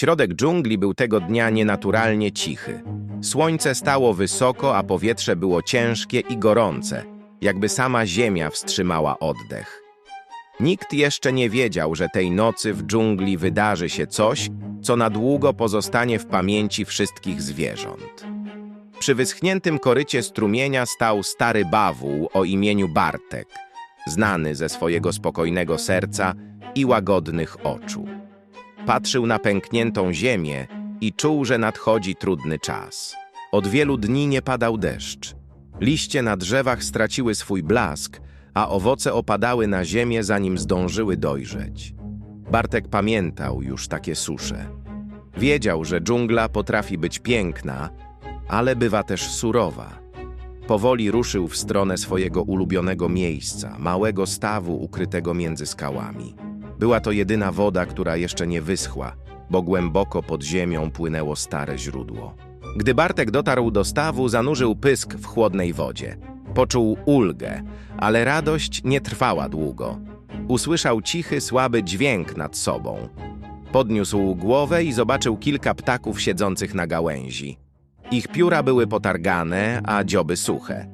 Środek dżungli był tego dnia nienaturalnie cichy. Słońce stało wysoko, a powietrze było ciężkie i gorące, jakby sama ziemia wstrzymała oddech. Nikt jeszcze nie wiedział, że tej nocy w dżungli wydarzy się coś, co na długo pozostanie w pamięci wszystkich zwierząt. Przy wyschniętym korycie strumienia stał stary bawół o imieniu Bartek, znany ze swojego spokojnego serca i łagodnych oczu. Patrzył na pękniętą ziemię i czuł, że nadchodzi trudny czas. Od wielu dni nie padał deszcz. Liście na drzewach straciły swój blask, a owoce opadały na ziemię, zanim zdążyły dojrzeć. Bartek pamiętał już takie susze. Wiedział, że dżungla potrafi być piękna, ale bywa też surowa. Powoli ruszył w stronę swojego ulubionego miejsca, małego stawu ukrytego między skałami. Była to jedyna woda, która jeszcze nie wyschła, bo głęboko pod ziemią płynęło stare źródło. Gdy Bartek dotarł do stawu, zanurzył pysk w chłodnej wodzie. Poczuł ulgę, ale radość nie trwała długo. Usłyszał cichy, słaby dźwięk nad sobą. Podniósł głowę i zobaczył kilka ptaków siedzących na gałęzi. Ich pióra były potargane, a dzioby suche.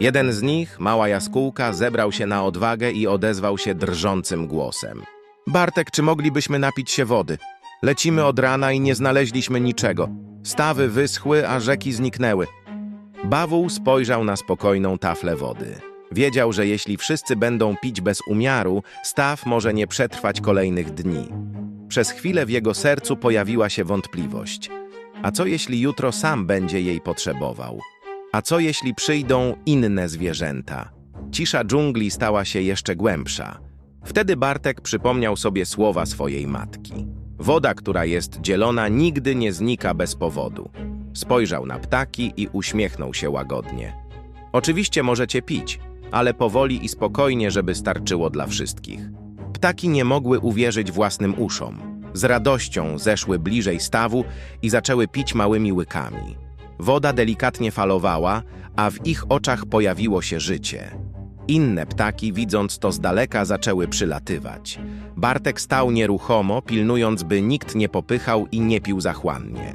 Jeden z nich, mała jaskółka, zebrał się na odwagę i odezwał się drżącym głosem. Bartek, czy moglibyśmy napić się wody? Lecimy od rana i nie znaleźliśmy niczego. Stawy wyschły, a rzeki zniknęły. Bawół spojrzał na spokojną taflę wody. Wiedział, że jeśli wszyscy będą pić bez umiaru, staw może nie przetrwać kolejnych dni. Przez chwilę w jego sercu pojawiła się wątpliwość. A co jeśli jutro sam będzie jej potrzebował? A co jeśli przyjdą inne zwierzęta? Cisza dżungli stała się jeszcze głębsza. Wtedy Bartek przypomniał sobie słowa swojej matki. Woda, która jest dzielona, nigdy nie znika bez powodu. Spojrzał na ptaki i uśmiechnął się łagodnie. Oczywiście możecie pić, ale powoli i spokojnie, żeby starczyło dla wszystkich. Ptaki nie mogły uwierzyć własnym uszom. Z radością zeszły bliżej stawu i zaczęły pić małymi łykami. Woda delikatnie falowała, a w ich oczach pojawiło się życie. Inne ptaki, widząc to z daleka, zaczęły przylatywać. Bartek stał nieruchomo, pilnując, by nikt nie popychał i nie pił zachłannie.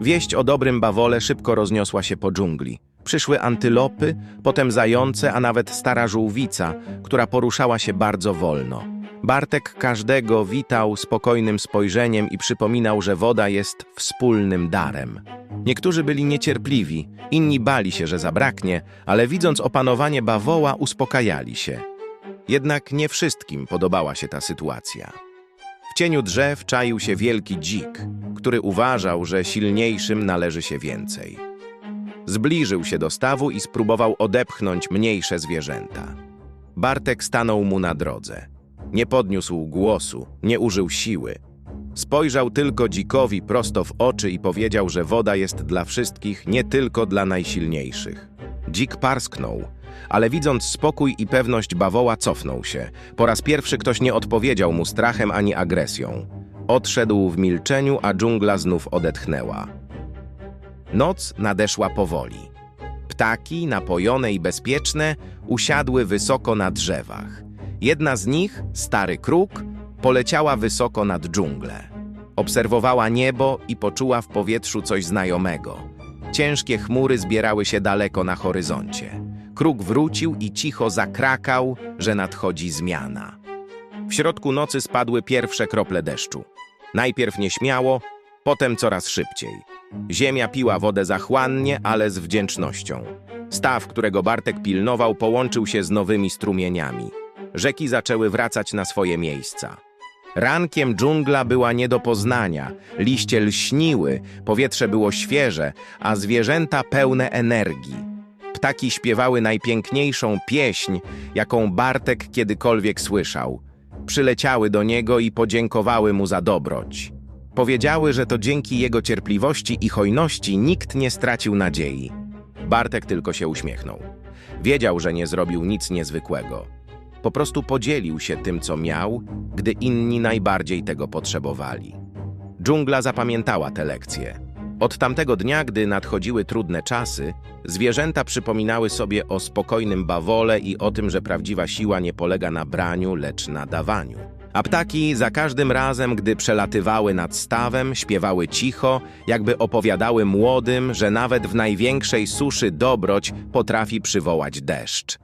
Wieść o dobrym bawole szybko rozniosła się po dżungli. Przyszły antylopy, potem zające, a nawet stara żółwica, która poruszała się bardzo wolno. Bartek każdego witał spokojnym spojrzeniem i przypominał, że woda jest wspólnym darem. Niektórzy byli niecierpliwi, inni bali się, że zabraknie, ale widząc opanowanie bawoła, uspokajali się. Jednak nie wszystkim podobała się ta sytuacja. W cieniu drzew czaił się wielki dzik, który uważał, że silniejszym należy się więcej. Zbliżył się do stawu i spróbował odepchnąć mniejsze zwierzęta. Bartek stanął mu na drodze. Nie podniósł głosu, nie użył siły. Spojrzał tylko dzikowi prosto w oczy i powiedział, że woda jest dla wszystkich, nie tylko dla najsilniejszych. Dzik parsknął, ale widząc spokój i pewność bawoła, cofnął się. Po raz pierwszy ktoś nie odpowiedział mu strachem ani agresją. Odszedł w milczeniu, a dżungla znów odetchnęła. Noc nadeszła powoli. Ptaki, napojone i bezpieczne, usiadły wysoko na drzewach. Jedna z nich, stary kruk, poleciała wysoko nad dżunglę. Obserwowała niebo i poczuła w powietrzu coś znajomego. Ciężkie chmury zbierały się daleko na horyzoncie. Kruk wrócił i cicho zakrakał, że nadchodzi zmiana. W środku nocy spadły pierwsze krople deszczu. Najpierw nieśmiało, potem coraz szybciej. Ziemia piła wodę zachłannie, ale z wdzięcznością. Staw, którego Bartek pilnował, połączył się z nowymi strumieniami. Rzeki zaczęły wracać na swoje miejsca. Rankiem dżungla była nie do poznania, liście lśniły, powietrze było świeże, a zwierzęta pełne energii. Ptaki śpiewały najpiękniejszą pieśń, jaką Bartek kiedykolwiek słyszał. Przyleciały do niego i podziękowały mu za dobroć. Powiedziały, że to dzięki jego cierpliwości i hojności nikt nie stracił nadziei. Bartek tylko się uśmiechnął. Wiedział, że nie zrobił nic niezwykłego. Po prostu podzielił się tym, co miał, gdy inni najbardziej tego potrzebowali. Dżungla zapamiętała te lekcje. Od tamtego dnia, gdy nadchodziły trudne czasy, zwierzęta przypominały sobie o spokojnym bawole i o tym, że prawdziwa siła nie polega na braniu, lecz na dawaniu. A ptaki za każdym razem, gdy przelatywały nad stawem, śpiewały cicho, jakby opowiadały młodym, że nawet w największej suszy dobroć potrafi przywołać deszcz.